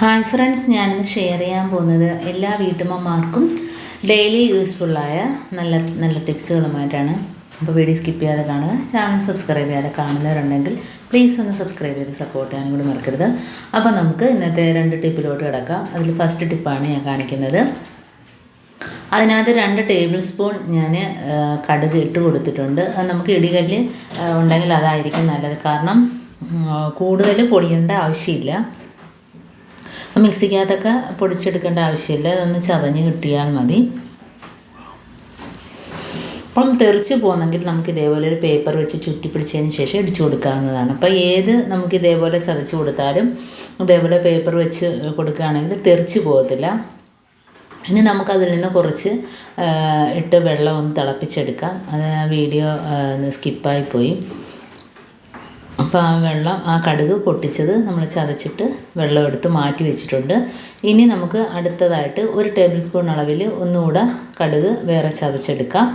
Hi friends ഞാനിന്ന് share ചെയ്യാൻ പോകുന്നത് എല്ലാ വീട്ടമ്മമാർക്കും ഡെയിലി യൂസ്ഫുള്ളായ നല്ല നല്ല ടിപ്സുകളുമായിട്ടാണ് അപ്പോൾ വീഡിയോ സ്കിപ്പ് ചെയ്യാതെ കാണുക. ചാനൽ സബ്സ്ക്രൈബ് ചെയ്യാതെ കാണുന്നവരുണ്ടെങ്കിൽ പ്ലീസ് ഒന്ന് സബ്സ്ക്രൈബ് ചെയ്ത് സപ്പോർട്ട് ചെയ്യാനും കൂടി മറക്കരുത്. അപ്പോൾ നമുക്ക് ഇന്നത്തെ രണ്ട് ടിപ്പിലോട്ട് കിടക്കാം. അതിൽ ഫസ്റ്റ് ടിപ്പാണ് ഞാൻ കാണിക്കുന്നത്. അതിനകത്ത് രണ്ട് ടേബിൾ സ്പൂൺ ഞാൻ കടുക് ഇട്ട് കൊടുത്തിട്ടുണ്ട്. അത് നമുക്ക് ഇടികല്ല് ഉണ്ടെങ്കിൽ അതായിരിക്കും നല്ലത്. കാരണം കൂടുതൽ പൊടിയേണ്ട ആവശ്യമില്ല. മിക്സിക്കകത്തൊക്കെ പൊടിച്ചെടുക്കേണ്ട ആവശ്യമില്ല. അതൊന്ന് ചതഞ്ഞ് കിട്ടിയാൽ മതി. അപ്പം തെറിച്ച് പോകുന്നെങ്കിൽ നമുക്ക് ഇതേപോലെ ഒരു പേപ്പർ വെച്ച് ചുറ്റി പിടിച്ചതിന് ശേഷം ഇടിച്ചു കൊടുക്കാവുന്നതാണ്. അപ്പോൾ ഏത് നമുക്ക് ഇതേപോലെ ചതച്ച് കൊടുത്താലും ഇതേപോലെ പേപ്പർ വെച്ച് കൊടുക്കുകയാണെങ്കിൽ തെറിച്ച് പോകത്തില്ല. ഇനി നമുക്കതിൽ നിന്ന് കുറച്ച് ഇട്ട് വെള്ളം ഒന്ന് തിളപ്പിച്ചെടുക്കാം. അത് വീഡിയോ സ്കിപ്പായി പോയി. അപ്പോൾ ആ വെള്ളം ആ കടുക് പൊട്ടിച്ചത് നമ്മൾ ചതച്ചിട്ട് വെള്ളം എടുത്ത് മാറ്റി വെച്ചിട്ടുണ്ട്. ഇനി നമുക്ക് അടുത്തതായിട്ട് ഒരു ടേബിൾ സ്പൂൺ അളവിൽ ഒന്നുകൂടെ കടുക് വേറെ ചതച്ചെടുക്കാം.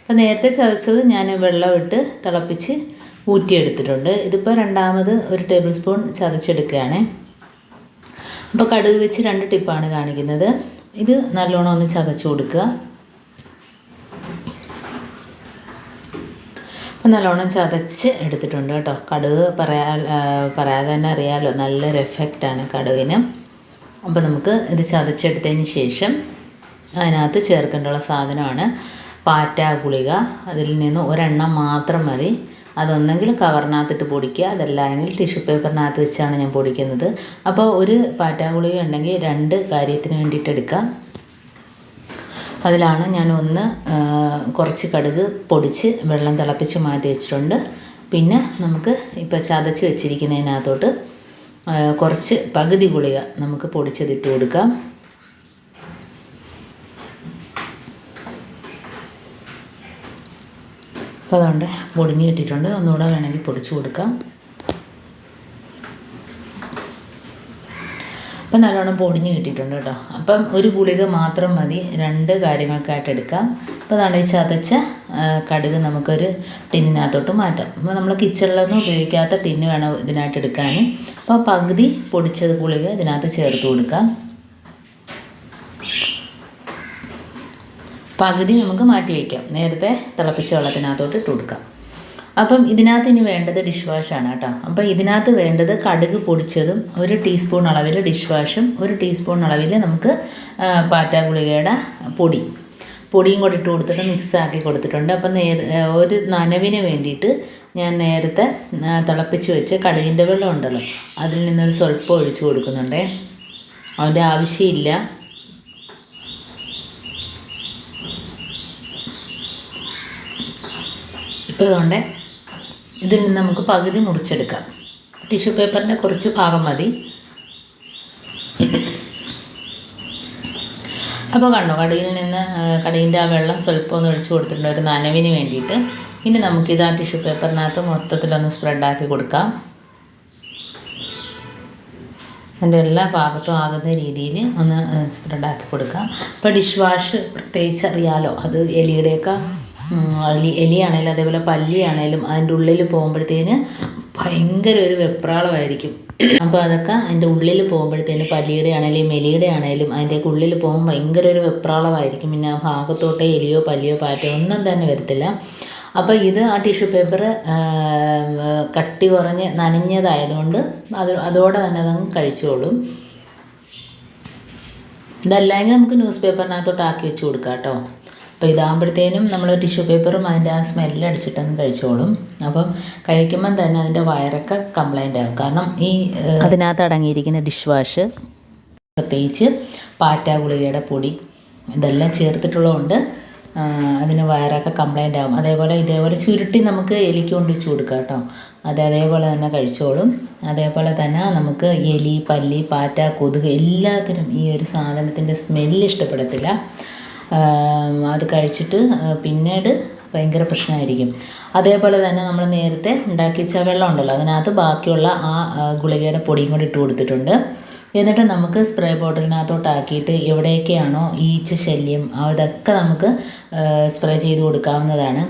അപ്പോൾ നേരത്തെ ചതച്ചത് ഞാൻ വെള്ളം ഇട്ട് തിളപ്പിച്ച് ഊറ്റിയെടുത്തിട്ടുണ്ട്. ഇതിപ്പോൾ രണ്ടാമത് ഒരു ടേബിൾ സ്പൂൺ ചതച്ചെടുക്കുകയാണ്. അപ്പോൾ കടുക് വെച്ച് രണ്ട് ടിപ്പാണ് കാണിക്കുന്നത്. ഇത് നല്ലോണം ഒന്ന് ചതച്ച് കൊടുക്കുക. നല്ലോണം ചതച്ച് എടുത്തിട്ടുണ്ട് കേട്ടോ. കടുക് പറയാ പറയാതെ തന്നെ അറിയാമല്ലോ നല്ലൊരു എഫക്റ്റാണ് കടുകിന്. അപ്പോൾ നമുക്ക് ഇത് ചതച്ചെടുത്തതിന് ശേഷം അതിനകത്ത് ചേർക്കേണ്ടുള്ള സാധനമാണ് പാറ്റ ഗുളിക. അതിൽ നിന്ന് ഒരെണ്ണം മാത്രം മതി. അതൊന്നെങ്കിൽ കവറിനകത്തിട്ട് പൊടിക്കുക. അതല്ലെങ്കിൽ ടിഷ്യൂ പേപ്പറിനകത്ത് വെച്ചാണ് ഞാൻ പൊടിക്കുന്നത്. അപ്പോൾ ഒരു പാറ്റ ഗുളിക ഉണ്ടെങ്കിൽ രണ്ട് കാര്യത്തിന് വേണ്ടിയിട്ട് എടുക്കാം. അതിലാണ് ഞാൻ ഒന്ന് കുറച്ച് കടുക് പൊടിച്ച് വെള്ളം തിളപ്പിച്ച് മാറ്റി വെച്ചിട്ടുണ്ട്. പിന്നെ നമുക്ക് ഇപ്പോൾ ചതച്ച് വെച്ചിരിക്കുന്നതിനകത്തോട്ട് കുറച്ച് പകുതി ഗുളിക നമുക്ക് പൊടിച്ചതിട്ട് കൊടുക്കാം. അപ്പോൾ അതുകൊണ്ട് പൊടിഞ്ഞ് കിട്ടിയിട്ടുണ്ട്. ഒന്നുകൂടെ വേണമെങ്കിൽ പൊടിച്ചു കൊടുക്കാം. അപ്പം നല്ലോണം പൊടിഞ്ഞ് കിട്ടിയിട്ടുണ്ട് കേട്ടോ. അപ്പം ഒരു ഗുളിക മാത്രം മതി. രണ്ട് കാര്യങ്ങൾക്കായിട്ട് എടുക്കാം. അപ്പോൾ ഈ ചതച്ച കടുക് നമുക്കൊരു ടിന്നിനകത്തോട്ട് മാറ്റാം. അപ്പോൾ നമ്മൾ കിച്ചണിലൊന്നും ഉപയോഗിക്കാത്ത ടിന്ന് വേണം ഇതിനായിട്ട് എടുക്കാൻ അപ്പോൾ പകുതി പൊടിച്ചത് ഗുളിക ഇതിനകത്ത് ചേർത്ത് കൊടുക്കാം. പകുതി നമുക്ക് മാറ്റി വയ്ക്കാം. നേരത്തെ തിളപ്പിച്ച വെള്ളത്തിനകത്തോട്ട് ഇട്ട് കൊടുക്കാം. അപ്പം ഇതിനകത്ത് ഇനി വേണ്ടത് ഡിഷ് വാഷാണ് കേട്ടോ. അപ്പം ഇതിനകത്ത് വേണ്ടത് കടുക് പൊടിച്ചതും ഒരു ടീസ്പൂൺ അളവിൽ ഡിഷ് വാഷും ഒരു ടീസ്പൂൺ അളവിൽ നമുക്ക് പാറ്റ ഗുളികയുടെ പൊടി. പൊടിയും കൂടി ഇട്ട് കൊടുത്തിട്ട് മിക്സ് ആക്കി കൊടുത്തിട്ടുണ്ട്. അപ്പം നേര ഒരു നനവിന് വേണ്ടിയിട്ട് ഞാൻ നേരത്തെ തിളപ്പിച്ച് വെച്ച് കടുകിന്റെ വെള്ളം ഉണ്ടല്ലോ അതിൽ നിന്നൊരു സ്വല്പം ഒഴിച്ചു കൊടുക്കുന്നുണ്ടേ. അതിന്റെ ആവശ്യമില്ല. ഇപ്പോൾ ഇതുകൊണ്ട് ഇതിൽ നിന്ന് നമുക്ക് പകുതി മുറിച്ചെടുക്കാം. ടിഷ്യൂ പേപ്പറിന്റെ കുറച്ച് ഭാഗം മതി. അപ്പോൾ കണ്ടോ കടയിൽ നിന്ന് കടയിന്റെ ആ വെള്ളം സ്വല്പം ഒന്ന് ഒഴിച്ചു കൊടുത്തിട്ടുണ്ട് ഒരു നനവിന് വേണ്ടിയിട്ട്. ഇനി നമുക്കിത് ആ ടിഷ്യൂ പേപ്പറിനകത്ത് മൊത്തത്തിലൊന്ന് സ്പ്രെഡാക്കി കൊടുക്കാം. അതിന്റെ എല്ലാ ഭാഗത്തും ആകുന്ന രീതിയിൽ ഒന്ന് സ്പ്രെഡാക്കി കൊടുക്കാം. ഇപ്പോൾ ഡിഷ് വാഷ് പ്രത്യേകിച്ച് അറിയാലോ അത് എലിയുടെയൊക്കെ എലി എലിയാണേലും അതേപോലെ പല്ലിയാണേലും അതിന്റെ ഉള്ളിൽ പോകുമ്പോഴത്തേന് ഭയങ്കര ഒരു വെപ്രാളമായിരിക്കും. അപ്പോൾ അതൊക്കെ അതിന്റെ ഉള്ളിൽ പോകുമ്പോഴത്തേന് പല്ലിയുടെ ആണേലും എലിയുടെ ആണേലും അതിന്റെയൊക്കെ ഉള്ളിൽ പോകുമ്പോൾ ഭയങ്കര ഒരു വെപ്രാളമായിരിക്കും. പിന്നെ ആ ഭാഗത്തോട്ടേ എലിയോ പല്ലിയോ പാറ്റോ ഒന്നും തന്നെ വരത്തില്ല. അപ്പോൾ ഇത് ആ ടിഷ്യൂ പേപ്പർ കട്ടി കുറഞ്ഞ് നനഞ്ഞതായതുകൊണ്ട് അത് അതോടെ തന്നെ അതങ്ങ് കഴിച്ചോളും. ഇതല്ലെങ്കിൽ നമുക്ക് ന്യൂസ് പേപ്പറിനകത്തോട്ട് ആക്കി വെച്ച് കൊടുക്കാം കേട്ടോ അപ്പോൾ ഇതാകുമ്പോഴത്തേനും നമ്മൾ ടിഷ്യൂ പേപ്പറും അതിന്റെ ആ സ്മെല്ല് അടിച്ചിട്ടൊന്ന് കഴിച്ചോളും. അപ്പം കഴിക്കുമ്പം തന്നെ അതിന്റെ വയറൊക്കെ കംപ്ലൈന്റ് ആകും കാരണം ഈ അതിനകത്ത് അടങ്ങിയിരിക്കുന്ന ഡിഷ് വാഷ് പ്രത്യേകിച്ച് പാറ്റ ഗുളികയുടെ പൊടി ഇതെല്ലാം ചേർത്തിട്ടുള്ളതുകൊണ്ട് അതിന് വയറൊക്കെ കംപ്ലൈന്റ് ആകും അതേപോലെ ഇതേപോലെ ചുരുട്ടി നമുക്ക് എലിക്ക് കൊണ്ട് വെച്ച് കൊടുക്കാം കേട്ടോ. അത് അതേപോലെ തന്നെ കഴിച്ചോളും. അതേപോലെ തന്നെ നമുക്ക് എലി പല്ലി പാറ്റ കൊതുക് എല്ലാത്തിനും ഈ ഒരു സാധനത്തിന്റെ സ്മെല്ല് ഇഷ്ടപ്പെടത്തില്ല. അത് കഴിച്ചിട്ട് പിന്നീട് ഭയങ്കര പ്രശ്നമായിരിക്കും. അതേപോലെ തന്നെ നമ്മൾ നേരത്തെ ഉണ്ടാക്കി വെച്ച വെള്ളം ഉണ്ടല്ലോ അതിനകത്ത് ബാക്കിയുള്ള ആ, ഗുളികയുടെ പൊടിയും കൂടി ഇട്ട് കൊടുത്തിട്ടുണ്ട്. എന്നിട്ട് നമുക്ക് സ്പ്രേ ബോട്ടിലിനകത്തോട്ടാക്കിയിട്ട് എവിടെയൊക്കെയാണോ ഈച്ച ശല്യം അതൊക്കെ നമുക്ക് സ്പ്രേ ചെയ്ത് കൊടുക്കാവുന്നതാണ്.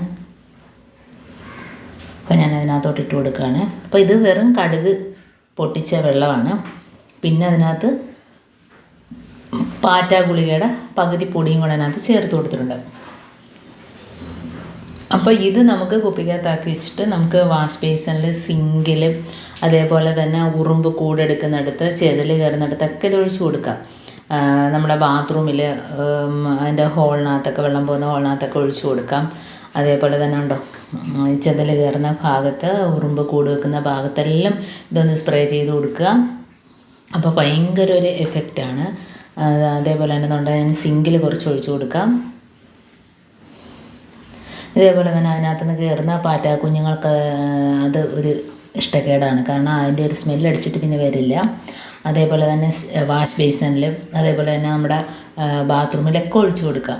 അപ്പോൾ ഞാൻ അതിനകത്തോട്ട് ഇട്ട് കൊടുക്കുകയാണ്. അപ്പോൾ ഇത് വെറും കടുക് പൊട്ടിച്ച വെള്ളമാണ്. പിന്നെ അതിനകത്ത് പാറ്റ ഗുളികയുടെ പകുതി പൊടിയും കൂടെ അതിനകത്ത് ചേർത്ത് കൊടുത്തിട്ടുണ്ട്. അപ്പോൾ ഇത് നമുക്ക് കുപ്പിക്കകത്താക്കി വെച്ചിട്ട് നമുക്ക് വാഷ് ബേസിനിൽ സിങ്കിൽ അതേപോലെ തന്നെ ഉറുമ്പ് കൂടെടുക്കുന്നിടത്ത് ചെതൽ കയറുന്നിടത്തൊക്കെ ഇത് ഒഴിച്ചു കൊടുക്കാം നമ്മുടെ ബാത്റൂമിൽ അതിന്റെ ഹോളിനകത്തൊക്കെ വെള്ളം പോകുന്ന ഹോളിനകത്തൊക്കെ ഒഴിച്ചു കൊടുക്കാം. അതേപോലെ തന്നെ ഉണ്ടോ? ചെതൽ കയറുന്ന ഭാഗത്ത് ഉറുമ്പ് കൂട് വെക്കുന്ന ഭാഗത്തെല്ലാം ഇതൊന്ന് സ്പ്രേ ചെയ്ത് കൊടുക്കുക. അപ്പോൾ ഭയങ്കര ഒരു എഫക്റ്റാണ് അതേപോലെ തന്നെ നമ്മുടെ സിങ്കിൽ കുറച്ച് ഒഴിച്ചു കൊടുക്കാം. ഇതേപോലെ തന്നെ അതിനകത്ത് നിന്ന് കയറുന്ന പാറ്റ കുഞ്ഞുങ്ങൾക്ക് അത് ഒരു ഇഷ്ടക്കേടാണ്. കാരണം അതിന്റെ ഒരു സ്മെല്ല് അടിച്ചിട്ട് പിന്നെ വരില്ല. അതേപോലെ തന്നെ വാഷ് ബേസിനിലും അതേപോലെ തന്നെ നമ്മുടെ ബാത്റൂമിലൊക്കെ ഒഴിച്ചു കൊടുക്കാം.